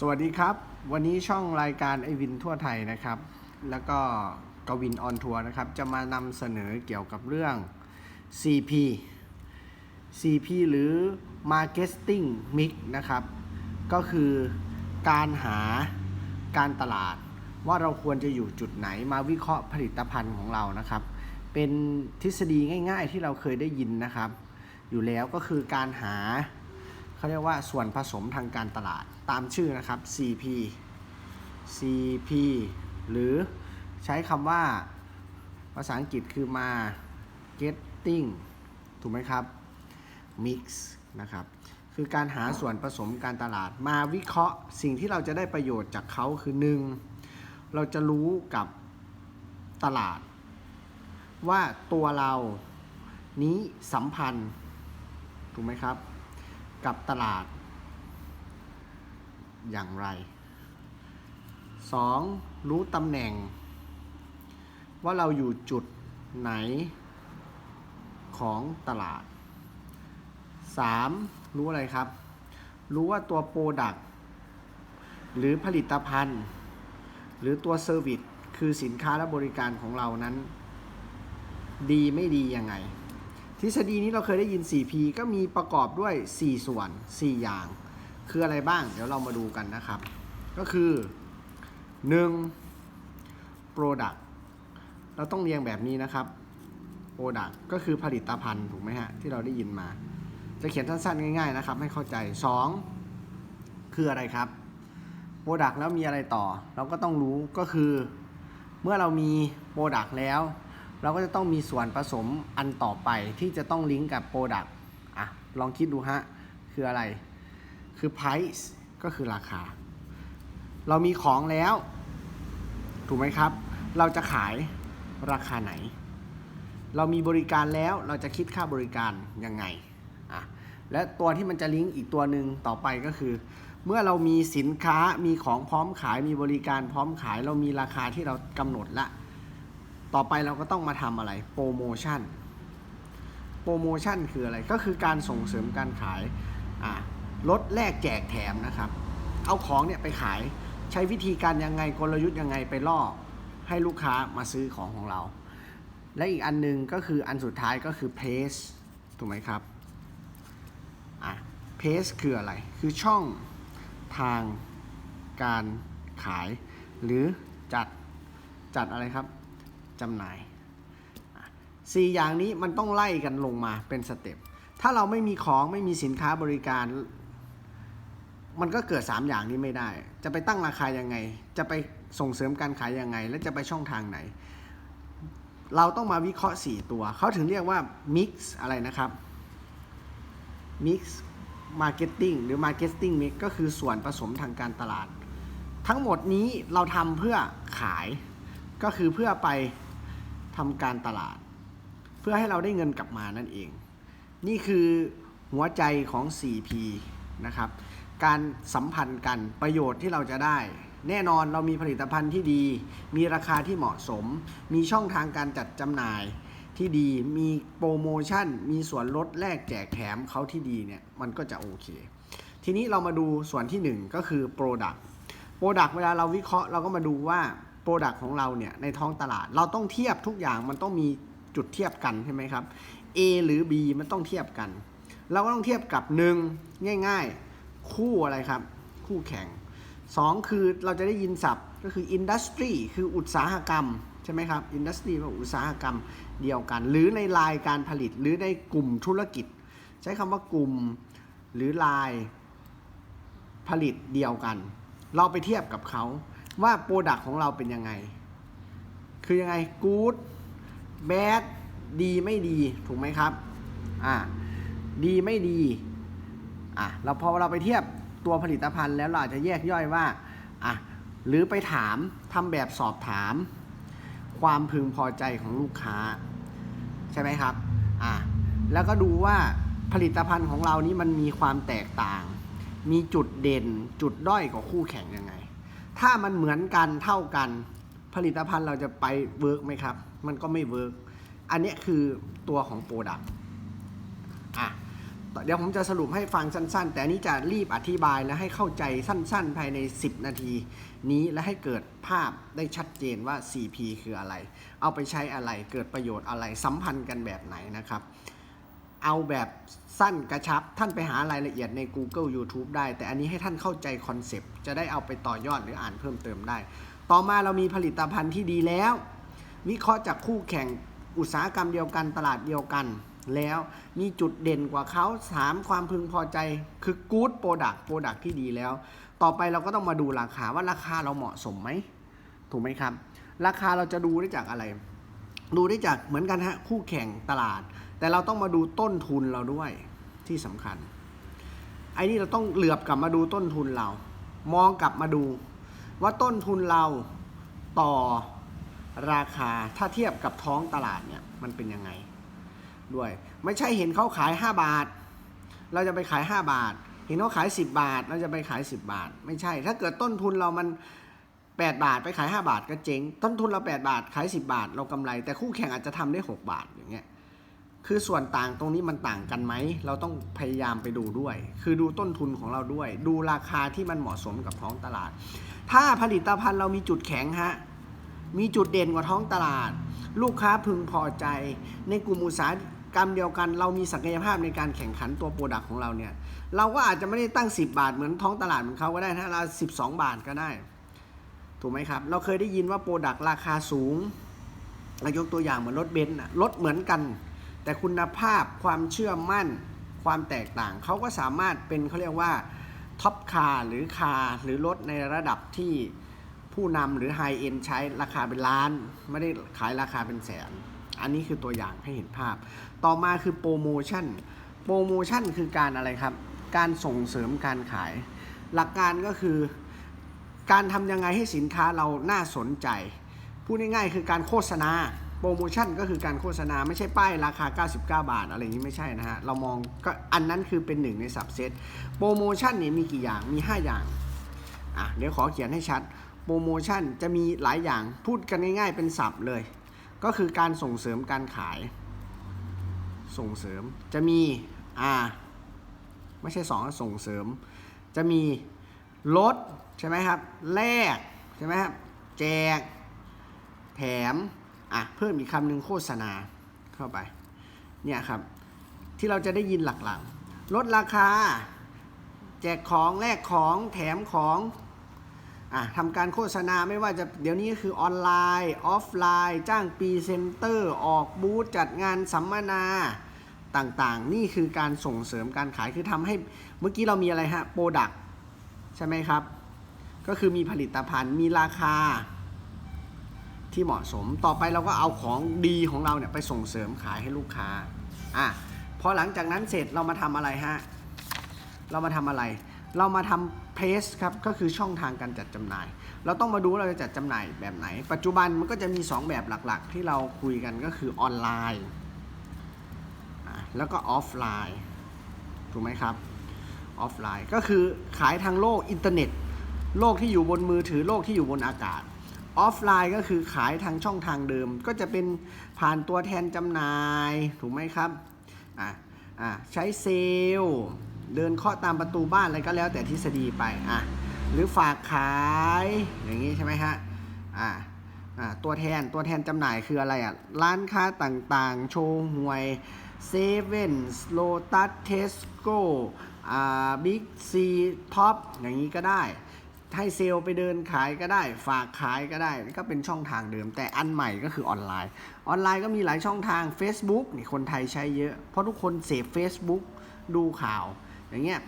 สวัสดีครับ วันนี้ช่องรายการไอวินทั่วไทยนะครับ แล้วก็กวินออนทัวร์นะครับ จะมานำเสนอเกี่ยวกับเรื่อง CP CP หรือ Marketing Mix นะครับ ก็คือการหาการตลาด ว่าเราควรจะอยู่จุดไหนมาวิเคราะห์ผลิตภัณฑ์ของเรานะครับ เป็นทฤษฎีง่าย ๆ ที่เราเคยได้ยินนะครับ อยู่แล้วก็คือการหา เขาเรียกว่าส่วนผสมทางการตลาดตามชื่อนะครับ CP CP หรือใช้คำว่าภาษาอังกฤษคือมา getting ถูกไหมครับ mix นะครับ คือการหาส่วนผสมการตลาด มาวิเคราะห์สิ่งที่เราจะได้ประโยชน์จากเขาคือหนึ่งเราจะรู้กับตลาด ว่าตัวเรานี้สัมพันธ์ ถูกไหมครับ กับตลาด อย่างไร 2. รู้ตำแหน่ง ว่าเราอยู่จุดไหนของตลาด 3. รู้อะไรครับ รู้ว่าตัวโปรดักหรือผลิตภัณฑ์ หรือตัวเซอร์วิสคือสินค้าและบริการของเรานั้น ดีไม่ดียังไง ฤษฎีนี้เราเคยได้ยิน 4P ก็มีประกอบด้วย 4 ส่วน 4 อย่าง คืออะไรบ้าง เดี๋ยวเรามาดูกันนะครับ ก็คือ 1. Product เราต้องเรียงแบบนี้นะครับ Product ก็คือผลิตภัณฑ์ถูกไหมฮะ ที่เราได้ยินมา จะเขียนสั้นๆ ง่ายๆนะครับ ให้เข้าใจ 2. คืออะไรครับ Product แล้วมีอะไรต่อ เราก็ต้องรู้ก็คือ เมื่อเรามี Product แล้ว เราก็จะต้องมีส่วนผสมอันต่อไปที่จะต้องลิงก์กับ Product อะลองคิดดูฮะ คืออะไร คือ price ก็คือราคา เรามีของแล้ว ถูกไหมครับ เราจะขายราคาไหน เรามีบริการแล้วเราจะคิดค่าบริการยังไงอะและตัวที่มันจะลิงก์อีกตัวหนึ่งต่อไปก็คือ เมื่อเรามีสินค้ามีของพร้อมขายมีบริการพร้อมขาย เรามีราคาที่เรากำหนดละ ต่อไปเราก็ต้องมาทำอะไรโปรโมชั่นโปรโมชั่นคืออะไรก็คือการส่งเสริมการขายลดแลกแจกแถมนะครับ เอาของเนี่ยไปขายใช้วิธีการยังไงกลยุทธ์ยังไงไปล่อให้ลูกค้ามาซื้อของของเรา และอีกอันหนึงก็คืออันสุดท้ายก็คือเพจถูกไหมครับอะเพจคืออะไร คือช่องทางการขาย หรือจัดจัดอะไรครับ จำหน่ายอะสี่อย่างนี้มันต้องไล่กันลงมาเป็นสเต็ปถ้าเราไม่มีของไม่มีสินค้าบริการ มันก็เกิด 3 อย่างนี้ไม่ได้ จะไปตั้งราคายังไง จะไปส่งเสริมการขายยังไง และจะไปช่องทางไหน เราต้องมาวิเคราะห์ 4 ตัว เขาถึงเรียกว่า mix อะไรนะครับ mix marketing หรือ marketing mix ก็คือส่วนผสมทางการตลาด ทั้งหมดนี้เราทำเพื่อขายก็คือเพื่อไป ทำการตลาด เพื่อให้เราได้เงินกลับมานั่นเอง นี่คือหัวใจของ 4P นะครับ การสัมพันธ์กันประโยชน์ที่เราจะได้ แน่นอนเรามีผลิตภัณฑ์ที่ดี มีราคาที่เหมาะสม มีช่องทางการจัดจำหน่ายที่ดี มีโปรโมชั่น มีส่วนลดแลกแจกแถมเขาที่ดีเนี่ยมันก็จะโอเค ทีนี้เรามาดูส่วนที่ 1 ก็คือ Product Product เวลาเราวิเคราะห์เราก็มาดูว่า Product ของเราเนี่ยในท้องตลาด เราต้องเทียบทุกอย่างมันต้องมีจุดเทียบกันใช่ไหมครับ A หรือ B มันต้องเทียบกัน เราก็ต้องเทียบกับ 1 ง่าย ๆ คู่อะไรครับ คู่แข่ง 2 คือเราจะได้ยินศัพท์ก็คือ industry คืออุตสาหกรรมใช่ไหมครับ industry ว่าอุตสาหกรรมเดียวกัน หรือในลายการผลิตหรือในกลุ่มธุรกิจ ใช้คำว่ากลุ่มหรือลายผลิตเดียวกัน เราไปเทียบกับเขา ว่าโปรดักของเราเป็นยังไง คือยังไง good bad ดีไม่ดีถูกไหมครับอ่าดีไม่ดีอะเราพอเราไปเทียบตัวผลิตภัณฑ์แล้วเราจะแยกย่อยว่าอะหรือไปถามทำแบบสอบถาม ความพึงพอใจของลูกค้า ใช่ไหมครับอะแล้วก็ดูว่าผลิตภัณฑ์ของเรานี้มันมีความแตกต่าง มีจุดเด่นจุดด้อยกว่าคู่แข่งยังไง ถ้ามันเหมือนกันเท่ากัน ผลิตภัณฑ์เราจะไปเวิร์กไหมครับ มันก็ไม่เวิร์กอันนี้คือตัวของโปรดักต์อะเดี๋ยวผมจะสรุปให้ฟังสั้น ๆ แต่นนี้จะรีบอธิบายและให้เข้าใจสั้น ๆ ภายใน 10 นาที นี้และให้เกิดภาพได้ชัดเจนว่า CP คืออะไร เอาไปใช้อะไรเกิดประโยชน์อะไรสัมพันธ์กันแบบไหนนะครับ เอาแบบสั้นกระชับ ท่านไปหารายละเอียดใน Google YouTube ได้ แต่อันนี้ให้ท่านเข้าใจคอนเซปต์จะได้เอาไปต่อยอดหรืออ่านเพิ่มเติมได้ ต่อมาเรามีผลิตภัณฑ์ที่ดีแล้ว วิเคราะห์จากคู่แข่งอุตสาหกรรมเดียวกันตลาดเดียวกัน แล้วมีจุดเด่นกว่าเขาถามความพึงพอใจคือ good product product ที่ดีแล้ว ต่อไปเราก็ต้องมาดูราคาว่าราคาเราเหมาะสมไหมถูกไหมครับ ราคาเราจะดูได้จากอะไร ดูได้จากเหมือนกันฮะคู่แข่งตลาด แต่เราต้องมาดูต้นทุนเราด้วยที่สำคัญ ไอ้นี่เราต้องเหลือบกลับมาดูต้นทุนเรา มองกลับมาดู ว่าต้นทุนเราต่อราคาถ้าเทียบกับท้องตลาดเนี่ยมันเป็นยังไง ด้วย ไม่ใช่เห็นเขาขาย 5 บาท เราจะไปขาย 5 บาท เห็นเขาขาย 10 บาท เราจะไปขาย 10 บาท ไม่ใช่ ถ้าเกิดต้นทุนเรามัน 8 บาทไปขาย 5 บาทก็เจ๊งต้นทุนเรา 8 บาทขาย 10 บาท เรากำไร แต่คู่แข่งอาจจะทำได้ 6 บาทอย่างเงี้ย คือส่วนต่างตรงนี้มันต่างกันไหม เราต้องพยายามไปดูด้วย คือดูต้นทุนของเราด้วย ดูราคาที่มันเหมาะสมกับท้องตลาด ถ้าผลิตภัณฑ์เรามีจุดแข็งฮะ มีจุดเด่นกว่าท้องตลาด ลูกค้าพึงพอใจ ในกลุ่มอุตสาหกรรมเดียวกัน เรามีศักยภาพในการแข่งขันตัวโปรดักต์ของเราเนี่ย เราก็อาจจะไม่ได้ตั้ง 10 บาทเหมือนท้องตลาดเหมือนเขาก็ได้นะเรา12บาทก็ได้ ถูกไหมครับ เราเคยได้ยินว่าโปรดักต์ราคาสูงเรายกตัวอย่างเหมือนรถเบนซ์รถเหมือนกัน แต่คุณภาพความเชื่อมั่นความแตกต่าง เขาก็สามารถเป็นเขาเรียกว่าท็อปคาร์หรือคาร์หรือรถในระดับที่ผู้นำหรือไฮเอ็นใช้ราคาเป็นล้าน ไม่ได้ขายราคาเป็นแสน อันนี้คือตัวอย่างให้เห็นภาพ ต่อมาคือโปรโมชั่น โปรโมชั่นคือการอะไรครับ การส่งเสริมการขาย หลักการก็คือ การทำยังไงให้สินค้าเราน่าสนใจ พูดง่ายๆคือการโฆษณา ปรโมชั่นก็คือการโฆษณาไม่ใช่ป้ายราคา 99 บาท อะไรอย่างนี้ไม่ใช่นะฮะ เรามองก็อันนั้นคือเป็นหนึ่งในสับเซตโปรโมชั่นเนี่ยมีกี่อย่างมี 5 อย่างอะเดี๋ยวขอเขียนให้ชัดโปรโมชั่นจะมีหลายอย่างพูดกันง่ายๆเป็นศัพท์เลย ก็คือการส่งเสริมการขาย ส่งเสริมจะมีอ่าไม่ใช่สองส่งเสริม จะมีลดใช่ไหมครับแลกใช่ไหมครับแจก แถม อะเพิ่มอีกคำหนึ่งโฆษณาเข้าไปเนี่ยครับที่เราจะได้ยินหลักๆ ลดราคา แจกของแลกของแถมของอะทำการโฆษณาไม่ว่าจะเดี๋ยวนี้ก็คือออนไลน์ ออฟไลน์ จ้างพีเซนเตอร์ ออกบูธจัดงานสัมมนาต่างๆ นี่คือการส่งเสริมการขายคือทำให้เมื่อกี้เรามีอะไรฮะโปรดักใช่ไหมครับ ก็คือมีผลิตภัณฑ์มีราคา ที่เหมาะสม ต่อไปเราก็เอาของดีของเราเนี่ยไปส่งเสริมขายให้ลูกค้าอะพอหลังจากนั้นเสร็จเรามาทำอะไรฮะเรามาทำอะไร เรามาทำเพจครับก็คือช่องทางการจัดจำหน่าย เราต้องมาดูเราจะจัดจำหน่ายแบบไหน ปัจจุบันมันก็จะมี 2 แบบหลักๆ ที่เราคุยกันก็คือออนไลน์แล้วก็ออฟไลน์ถูกไหมครับออฟไลน์ก็คือขายทางโลกอินเทอร์เน็ต โลกที่อยู่บนมือถือโลกที่อยู่บนอากาศ ออฟไลน์ก็คือขายทางช่องทางเดิม ก็จะเป็นผ่านตัวแทนจำหน่ายถูกไหมครับอะอะใช้เซลล์เดินเคาะตามประตูบ้านอะไรก็แล้วแต่ทฤษฎีไปอะหรือฝากขายอย่างนี้ใช่ไหมฮะอะอะตัวแทนตัวแทนจำหน่ายคืออะไรอะร้านค้าต่างๆ โชว์หวยเซเว่นโลตัสเทสโก้อ่าบิ๊กซีท็อปอย่างนี้ก็ได้ ให้เซลล์ไปเดินขายก็ได้ ฝากขายก็ได้ก็เป็นช่องทางเดิม แต่อันใหม่ก็คือออนไลน์ ออนไลน์ก็มีหลายช่องทาง Facebook นี่คนไทยใช้เยอะ เพราะทุกคนเสพ Facebook ดูข่าว อย่างเงี้ย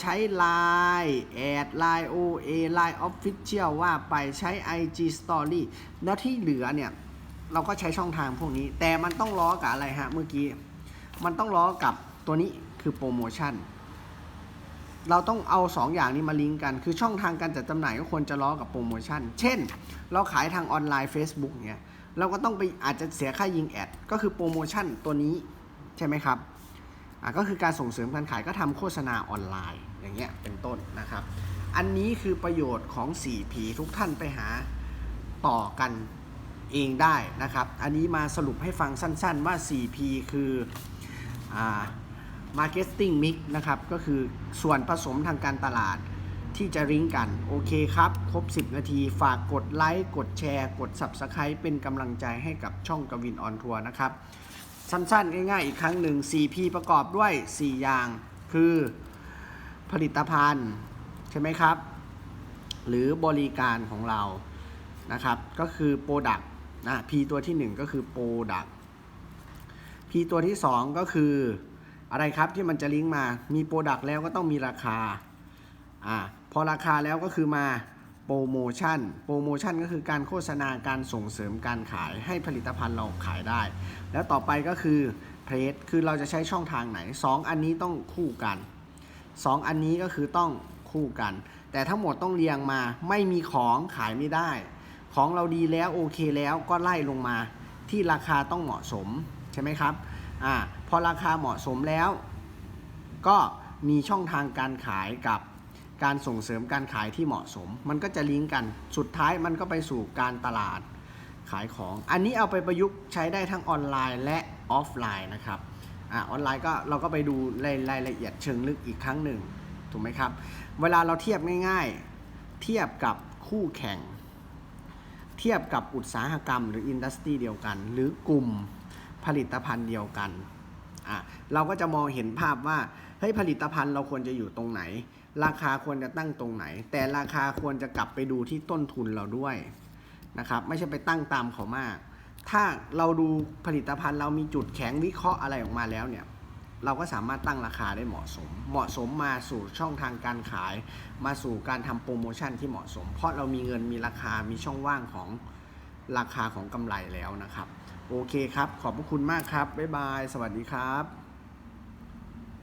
ใช้ Line แอด Line OA Line Official ว่าไปใช้ IG Story แล้วที่เหลือเนี่ย เราก็ใช้ช่องทางพวกนี้ แต่มันต้องล้อกับอะไรฮะเมื่อกี้ มันต้องล้อกับตัวนี้คือโปรโมชั่น เราต้องเอา 2 อย่างนี้มาลิงก์กัน คือช่องทางการจัดจำหน่ายก็ควรจะล้อกับโปรโมชั่น เช่น เราขายทางออนไลน์ Facebook เงี้ยเราก็ต้องไปอาจจะเสียค่ายิงแอด ก็คือโปรโมชั่นตัวนี้ใช่ไหมครับอะก็คือการส่งเสริมการขายก็ทำโฆษณาออนไลน์อย่างเงี้ยเป็นต้นนะครับ อันนี้คือประโยชน์ของ 4P ทุกท่านไปหาต่อกันเองได้นะครับ อันนี้มาสรุปให้ฟังสั้น ๆว่า 4P คืออ่า Marketing Mix นะครับ ก็คือส่วนผสมทางการตลาดที่จะริงก์กัน โอเคครับ ครบ 10 นาที ฝากกดไลค์ กดแชร์ กด Subscribe เป็นกำลังใจให้กับช่องกวินออนทัวร์นะครับ สั้นๆ ง่ายๆ อีกครั้งหนึ่ง 4P ประกอบด้วย 4 อย่าง คือผลิตภัณฑ์ ใช่ไหมครับ หรือบริการของเรา นะครับ ก็คือ Product นะ P ตัวที่ 1 ก็คือ Product P ตัวที่ 2 ก็คือ อะไรครับที่มันจะลิงก์มา มี Product แล้วก็ต้องมีราคา อ่า พอราคาแล้วก็คือมาโปรโมชั่น โปรโมชั่นก็คือการโฆษณาการส่งเสริมการขายให้ผลิตภัณฑ์เราขายได้ แล้วต่อไปก็คือเพจคือเราจะใช้ช่องทางไหน 2 อันนี้ต้องคู่กัน 2 อันนี้ก็คือต้องคู่กัน แต่ทั้งหมดต้องเรียงมา ไม่มีของขายไม่ได้ ของเราดีแล้วโอเคแล้วก็ไล่ลงมาที่ราคาต้องเหมาะสมใช่ไหมครับ อ่าพอราคาเหมาะสมแล้ว ก็มีช่องทางการขายกับการส่งเสริมการขายที่เหมาะสม มันก็จะลิงก์กันสุดท้ายมันก็ไปสู่การตลาดขายของ อันนี้เอาไปประยุกต์ใช้ได้ทั้งออนไลน์และออฟไลน์นะครับอ่าออนไลน์ก็เราก็ไปดูรายรายละเอียดเชิงลึกอีกครั้งหนึ่งถูกไหมครับ เวลาเราเทียบง่ายๆ เทียบกับคู่แข่ง เทียบกับอุตสาหกรรม หรืออินดัสทรีเดียวกัน หรือกลุ่ม ผลิตภัณฑ์เดียวกันอะเราก็จะมองเห็นภาพว่าเฮ้ยผลิตภัณฑ์เราควรจะอยู่ตรงไหน ราคาควรจะตั้งตรงไหน แต่ราคาควรจะกลับไปดูที่ต้นทุนเราด้วยนะครับไม่ใช่ไปตั้งตามเขามาก ถ้าเราดูผลิตภัณฑ์เรามีจุดแข็งวิเคราะห์อะไรออกมาแล้วเนี่ยเราก็สามารถตั้งราคาได้เหมาะสม เหมาะสมมาสู่ช่องทางการขาย มาสู่การทำโปรโมชั่นที่เหมาะสม เพราะเรามีเงินมีราคา มีช่องว่างของ ราคาของกำไรแล้วนะครับ โอเคครับ ขอบพระคุณมากครับ บ๊ายบาย สวัสดีครับ